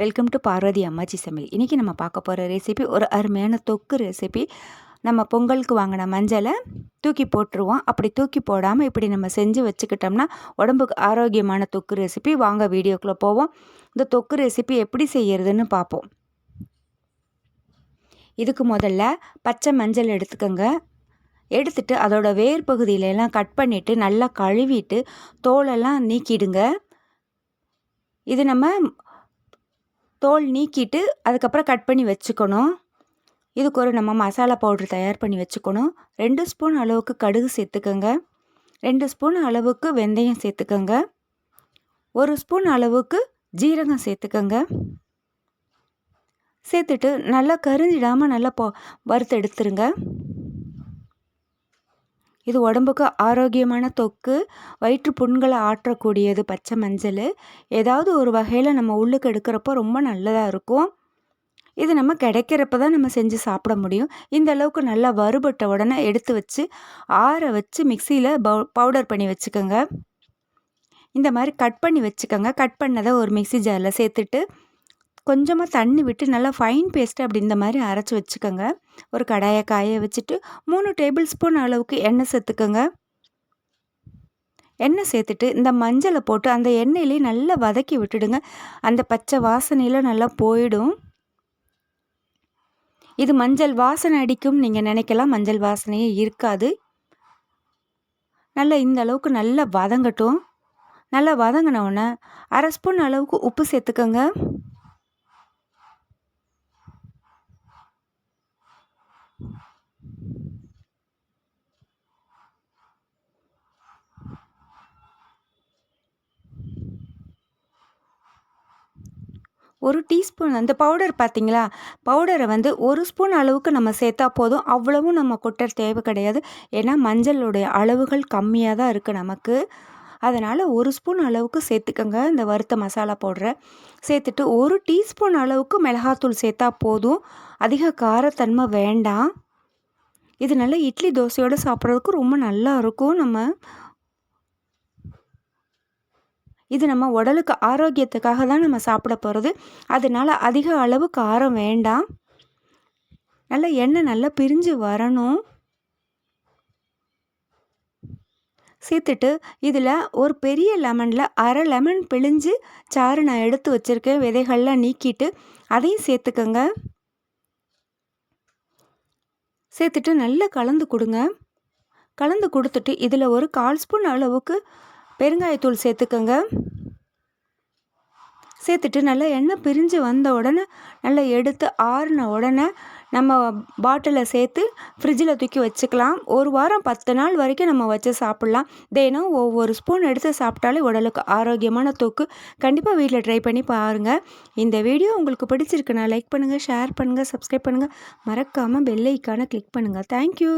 Welcome to Parvati அம்மாச்சி சமையல் இன்றைக்கி நம்ம பார்க்க போகிற ரெசிபி ஒரு அருமையான தொக்கு ரெசிபி நம்ம பொங்கலுக்கு வாங்கின மஞ்சளை தூக்கி போட்டுருவோம். அப்படி தூக்கி போடாமல் இப்படி நம்ம செஞ்சு வச்சுக்கிட்டோம்னா உடம்புக்கு ஆரோக்கியமான தொக்கு ரெசிபி வாங்க வீடியோக்குள்ளே போவோம். இந்த தொக்கு ரெசிபி எப்படி செய்கிறதுன்னு பார்ப்போம். இதுக்கு முதல்ல பச்சை மஞ்சள் எடுத்துக்கோங்க. எடுத்துட்டு அதோட வேர் பகுதியிலெல்லாம் கட் பண்ணிவிட்டு நல்லா கழுவிட்டு தோலெல்லாம் நீக்கிடுங்க. இது நம்ம தோல் நீக்கிட்டு அதுக்கப்புறம் கட் பண்ணி வச்சுக்கணும். இதுக்கு ஒரு நம்ம மசாலா பவுட்ரு தயார் பண்ணி வச்சுக்கணும். ரெண்டு ஸ்பூன் அளவுக்கு கடுகு சேர்த்துக்கோங்க. ரெண்டு ஸ்பூன் அளவுக்கு வெந்தயம் சேர்த்துக்கோங்க. ஒரு ஸ்பூன் அளவுக்கு ஜீரகம் சேர்த்துக்கோங்க. சேர்த்துட்டு நல்லா கரிஞ்சிடாமல் நல்லா பொ வறுத்து எடுத்துருங்க. இது உடம்புக்கு ஆரோக்கியமான தொக்கு வயிற்று புண்களை ஆற்றக்கூடியது பச்சை மஞ்சள். ஏதாவது ஒரு வகையில் நம்ம உள்ளுக்கு எடுக்கிறப்போ ரொம்ப நல்லதாக இருக்கும். இது நம்ம கிடைக்கிறப்ப தான் நம்ம செஞ்சு சாப்பிட முடியும். இந்த அளவுக்கு நல்லா வறுபட்ட உடனே எடுத்து வச்சு ஆற வச்சு மிக்சியில் பவு பவுடர் பண்ணி வச்சுக்கோங்க. இந்த மாதிரி கட் பண்ணி வச்சுக்கோங்க. கட் பண்ணதை ஒரு மிக்சி ஜாரில் சேர்த்துட்டு கொஞ்சமாக தண்ணி விட்டு நல்லா ஃபைன் பேஸ்ட்டு அப்படி இந்த மாதிரி அரைச்சி வச்சுக்கோங்க. ஒரு கடாயை காய வச்சுட்டு மூணு டேபிள் ஸ்பூன் அளவுக்கு எண்ணெய் சேர்த்துக்கோங்க. எண்ணெய் சேர்த்துட்டு இந்த மஞ்சளை போட்டு அந்த எண்ணெயிலேயே நல்லா வதக்கி விட்டுடுங்க. அந்த பச்சை வாசனையில் நல்லா போயிடும். இது மஞ்சள் வாசனை அடிக்கும். நீங்கள் நினைக்கலாம் மஞ்சள் வாசனையே இருக்காது. நல்லா இந்த அளவுக்கு நல்லா வதங்கட்டும். நல்லா வதங்கினவுடனே அரை ஸ்பூன் அளவுக்கு உப்பு சேர்த்துக்கோங்க. ஒரு டீஸ்பூன் அந்த பவுடர் பார்த்திங்களா? பவுடரை வந்து ஒரு ஸ்பூன் அளவுக்கு நம்ம சேர்த்தா போதும். அவ்வளவும் நம்ம கொட்டர் தேவை கிடையாது. ஏன்னா மஞ்சளுடைய அளவுகள் கம்மியாக தான் இருக்குது நமக்கு. அதனால் ஒரு ஸ்பூன் அளவுக்கு சேர்த்துக்கோங்க. இந்த வறுத்த மசாலா பவுடரை சேர்த்துட்டு ஒரு டீஸ்பூன் அளவுக்கு மிளகாத்தூள் சேர்த்தா போதும். அதிக காரத்தன்மை வேண்டாம். இது நல்லா இட்லி தோசையோடு சாப்பிட்றதுக்கு ரொம்ப நல்லா இருக்கும் நம்ம. இது நம்ம உடலுக்கு ஆரோக்கியத்துக்காக தான் நம்ம சாப்பிட போகிறது அதனால் அதிக அளவு காரம் வேண்டாம். நல்லா எண்ணெய் நல்லா பிரிஞ்சு வரணும். சேர்த்துட்டு இதில் ஒரு பெரிய லெமனில் அரை லெமன் பிழிஞ்சு சாறு நான் எடுத்து வச்சுருக்கேன். விதைகள்லாம் நீக்கிட்டு அதையும் சேர்த்துக்கோங்க. சேர்த்துட்டு நல்லா கலந்து கொடுங்க. கலந்து கொடுத்துட்டு இதில் ஒரு கால் ஸ்பூன் அளவுக்கு பெருங்காயத்தூள் சேர்த்துக்கோங்க. சேர்த்துட்டு நல்லா எண்ணெய் பிரிஞ்சு வந்த உடனே நல்லா எடுத்து ஆறின உடனே நம்ம பாட்டிலில் சேர்த்து ஃப்ரிட்ஜில் தூக்கி வச்சுக்கலாம். ஒரு வாரம் பத்து நாள் வரைக்கும் நம்ம வச்சு சாப்பிட்லாம். தினம் ஒவ்வொரு ஸ்பூன் எடுத்து சாப்பிட்டாலே உடலுக்கு ஆரோக்கியமான தொக்கு. கண்டிப்பாக வீட்டில் ட்ரை பண்ணி பாருங்கள் இந்த வீடியோ உங்களுக்கு பிடிச்சிருக்குன்னா லைக் பண்ணுங்கள் ஷேர் பண்ணுங்கள் சப்ஸ்கிரைப் பண்ணுங்கள் மறக்காமல் பெல்லைக்கான கிளிக் பண்ணுங்கள் தேங்க்யூ